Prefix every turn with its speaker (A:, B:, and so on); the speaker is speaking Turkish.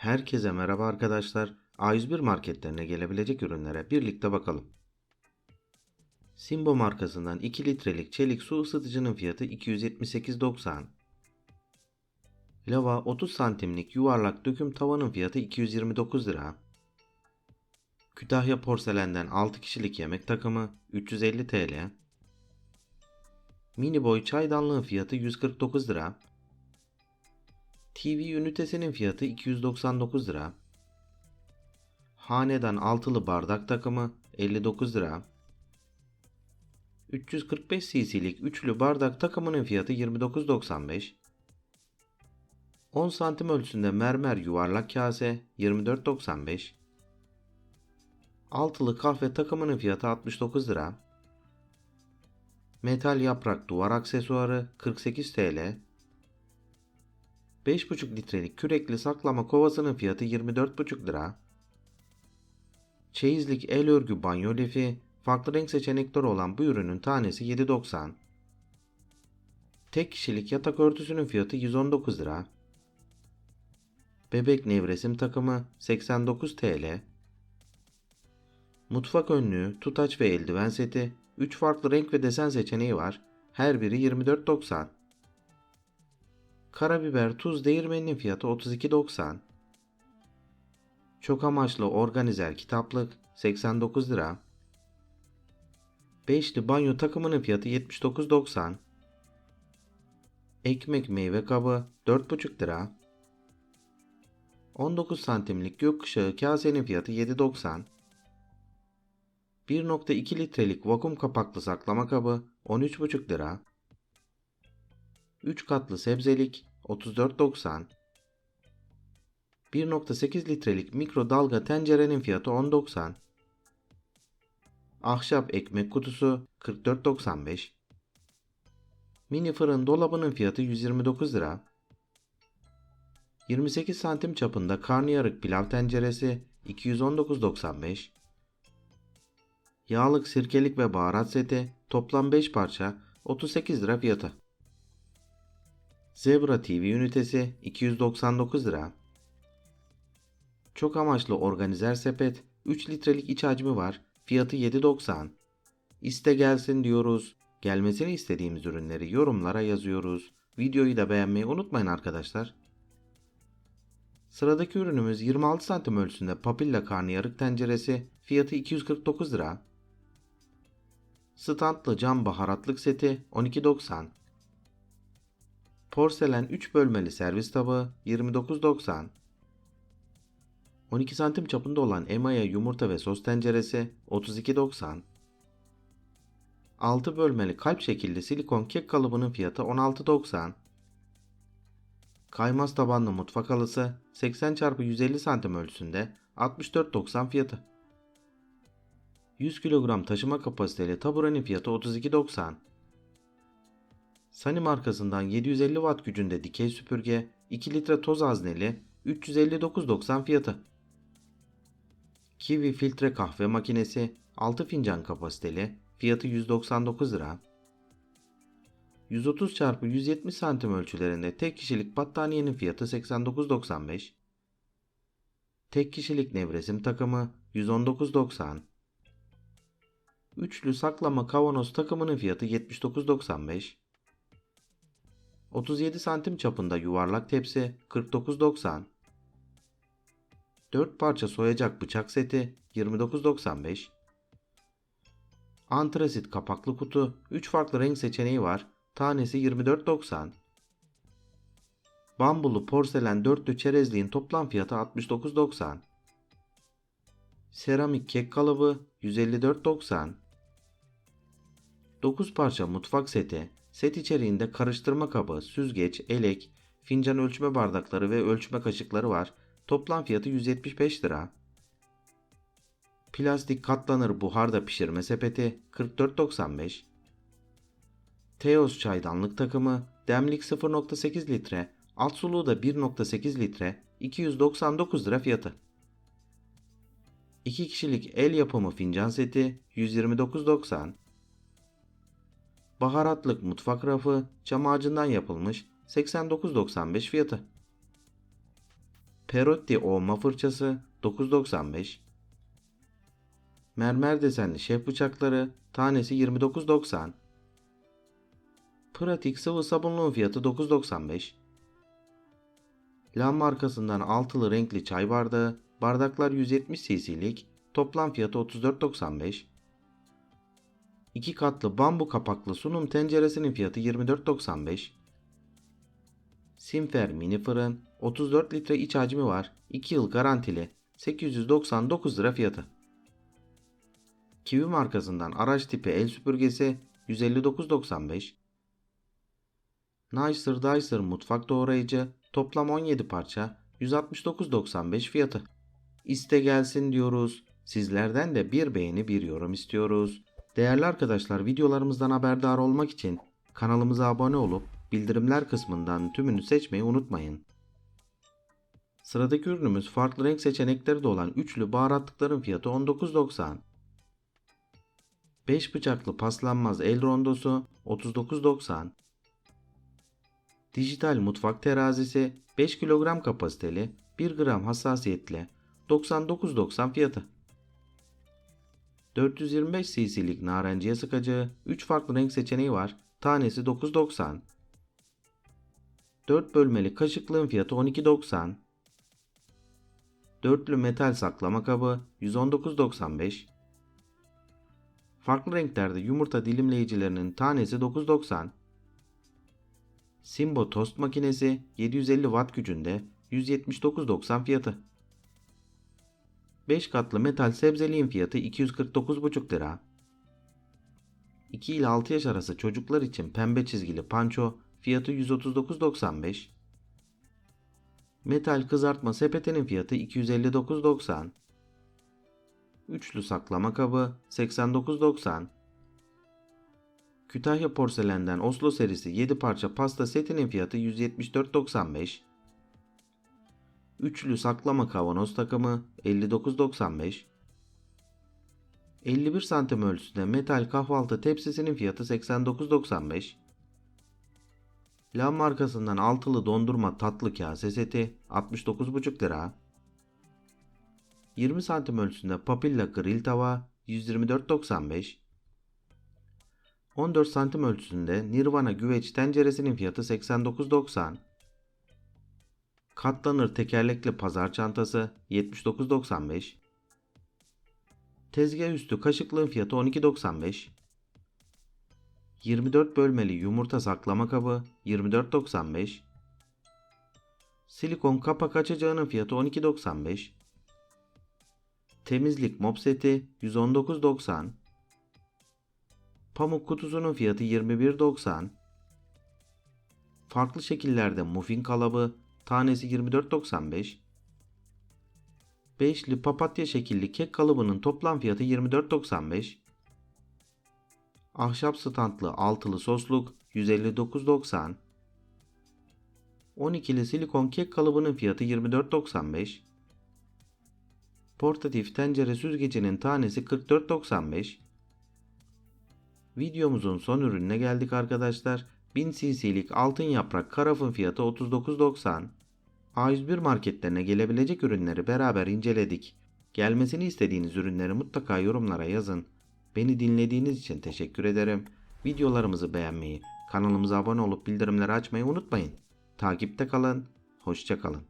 A: Herkese merhaba arkadaşlar. A101 marketlerine gelebilecek ürünlere birlikte bakalım. Simbo markasından 2 litrelik çelik su ısıtıcının fiyatı 278.90. Lava 30 santimlik yuvarlak döküm tavanın fiyatı 229 lira. Kütahya porselenden 6 kişilik yemek takımı 350 TL. Mini boy çaydanlığın fiyatı 149 lira. TV ünitesinin fiyatı 299 lira. Hanedan altılı bardak takımı 59 lira. 345 cc'lik üçlü bardak takımının fiyatı 29.95. 10 santim ölçüsünde mermer yuvarlak kase 24.95. Altılı kahve takımının fiyatı 69 lira. Metal yaprak duvar aksesuarı 48 TL. 5,5 litrelik kürekli saklama kovasının fiyatı 24,5 lira. Çeyizlik el örgü banyo lifi, farklı renk seçenekleri olan bu ürünün tanesi 7,90. Tek kişilik yatak örtüsünün fiyatı 119 lira. Bebek nevresim takımı 89 TL. Mutfak önlüğü, tutaç ve eldiven seti 3 farklı renk ve desen seçeneği var. Her biri 24.90. Karabiber tuz değirmeninin fiyatı 32.90. Çok amaçlı organizer kitaplık 89 lira. Beşli banyo takımının fiyatı 79.90. Ekmek meyve kabı 4,5 lira. 19 santimlik gökkuşağı kasenin fiyatı 7.90. 1.2 litrelik vakum kapaklı saklama kabı 13,5 lira. 3 katlı sebzelik 34.90 1.8 litrelik mikrodalga tencerenin fiyatı 10.90 Ahşap ekmek kutusu 44.95 Mini fırın dolabının fiyatı 129 lira. 28 santim çapında karnıyarık pilav tenceresi 219.95 Yağlık sirkelik ve baharat seti toplam 5 parça 38 lira fiyatı. Zebra TV ünitesi 299 lira. Çok amaçlı organizer sepet 3 litrelik iç hacmi var. Fiyatı 7.90. İste gelsin diyoruz. Gelmesini istediğimiz ürünleri yorumlara yazıyoruz. Videoyu da beğenmeyi unutmayın arkadaşlar. Sıradaki ürünümüz 26 santim ölçüsünde papilla karnıyarık tenceresi. Fiyatı 249 lira. Standlı cam baharatlık seti 12.90. Porselen 3 bölmeli servis tabağı 29.90. 12 santim çapında olan emaya yumurta ve sos tenceresi 32.90. 6 bölmeli kalp şekilli silikon kek kalıbının fiyatı 16.90. Kaymaz tabanlı mutfak halısı 80 x 150 santim ölçüsünde 64.90 fiyatı. 100 kilogram taşıma kapasiteli taburenin fiyatı 32.90. Sani markasından 750 watt gücünde dikey süpürge 2 litre toz hazneli 359.90 fiyatı. Kiwi filtre kahve makinesi 6 fincan kapasiteli fiyatı 199 lira. 130 x 170 santim ölçülerinde tek kişilik battaniyenin fiyatı 89.95. Tek kişilik nevresim takımı 119.90. Üçlü saklama kavanoz takımının fiyatı 79.95. 37 santim çapında yuvarlak tepsi 49.90. 4 parça soyacak bıçak seti 29.95. Antrasit kapaklı kutu 3 farklı renk seçeneği var. Tanesi 24.90. Bambulu porselen dörtlü çerezliğin toplam fiyatı 69.90. Seramik kek kalıbı 154.90. 9 parça mutfak seti, set içeriğinde karıştırma kabı, süzgeç, elek, fincan ölçme bardakları ve ölçme kaşıkları var. Toplam fiyatı 175 lira. Plastik katlanır buharda pişirme sepeti 44.95. Teos çaydanlık takımı, demlik 0.8 litre, alt suluğu da 1.8 litre, 299 lira fiyatı. 2 kişilik el yapımı fincan seti 129.90. Baharatlık mutfak rafı cam ağacından yapılmış 89.95 fiyatı. Perotti ovma fırçası 9.95 Mermer desenli şef bıçakları tanesi 29.90 Pratik sıvı sabunluğun fiyatı 9.95 Lam markasından altılı renkli çay bardağı, bardaklar 170 cc'lik, toplam fiyatı 34.95 2 katlı bambu kapaklı sunum tenceresinin fiyatı 24.95 Simfer mini fırın 34 litre iç hacmi var. 2 yıl garantili. 899 lira fiyatı. Kiwi markasından araç tipi el süpürgesi 159.95. Nicer Dicer mutfak doğrayıcı toplam 17 parça 169.95 fiyatı. İste gelsin diyoruz. Sizlerden de bir beğeni bir yorum istiyoruz. Değerli arkadaşlar videolarımızdan haberdar olmak için kanalımıza abone olup bildirimler kısmından tümünü seçmeyi unutmayın. Sıradaki ürünümüz farklı renk seçenekleri de olan üçlü baharatlıkların fiyatı 19.90. 5 bıçaklı paslanmaz el rondosu 39.90. Dijital mutfak terazisi 5 kilogram kapasiteli 1 gram hassasiyetle 99.90 fiyatı. 425 cc'lik narenciye sıkacağı 3 farklı renk seçeneği var. Tanesi 9.90. 4 bölmeli kaşıklığın fiyatı 12.90. Dörtlü metal saklama kabı 119.95. Farklı renklerde yumurta dilimleyicilerinin tanesi 9.90. Simbo tost makinesi 750 watt gücünde 179.90 fiyatı. 5 katlı metal sebzeliğin fiyatı 249,5 lira. 2 ile 6 yaş arası çocuklar için pembe çizgili panço fiyatı 139.95. Metal kızartma sepetinin fiyatı 259.90. Üçlü saklama kabı 89.90. Kütahya porselenden Oslo serisi 7 parça pasta setinin fiyatı 174.95. Üçlü saklama kavanoz takımı 59.95. 51 santim ölçüsünde metal kahvaltı tepsisinin fiyatı 89.95. La markasından altılı dondurma tatlı kase seti 69,5 lira. 20 santim ölçüsünde Papilla grill tava 124.95. 14 santim ölçüsünde Nirvana güveç tenceresinin fiyatı 89.90. Katlanır tekerlekli pazar çantası 79.95. Tezgah üstü kaşıklığın fiyatı 12.95. 24 bölmeli yumurta saklama kabı 24.95. Silikon kapak açacağının fiyatı 12.95. Temizlik mop seti 119.90. Pamuk kutusunun fiyatı 21.90. Farklı şekillerde muffin kalıbı tanesi 24.95. Beşli papatya şekilli kek kalıbının toplam fiyatı 24.95. Ahşap standlı altılı sosluk 159.90. 12'li silikon kek kalıbının fiyatı 24.95. Portatif tencere süzgecinin tanesi 44.95. Videomuzun son ürününe geldik arkadaşlar. 1000 cc'lik altın yaprak karafın fiyatı 39.90. A101 marketlerine gelebilecek ürünleri beraber inceledik. Gelmesini istediğiniz ürünleri mutlaka yorumlara yazın. Beni dinlediğiniz için teşekkür ederim. Videolarımızı beğenmeyi, kanalımıza abone olup bildirimleri açmayı unutmayın. Takipte kalın, hoşça kalın.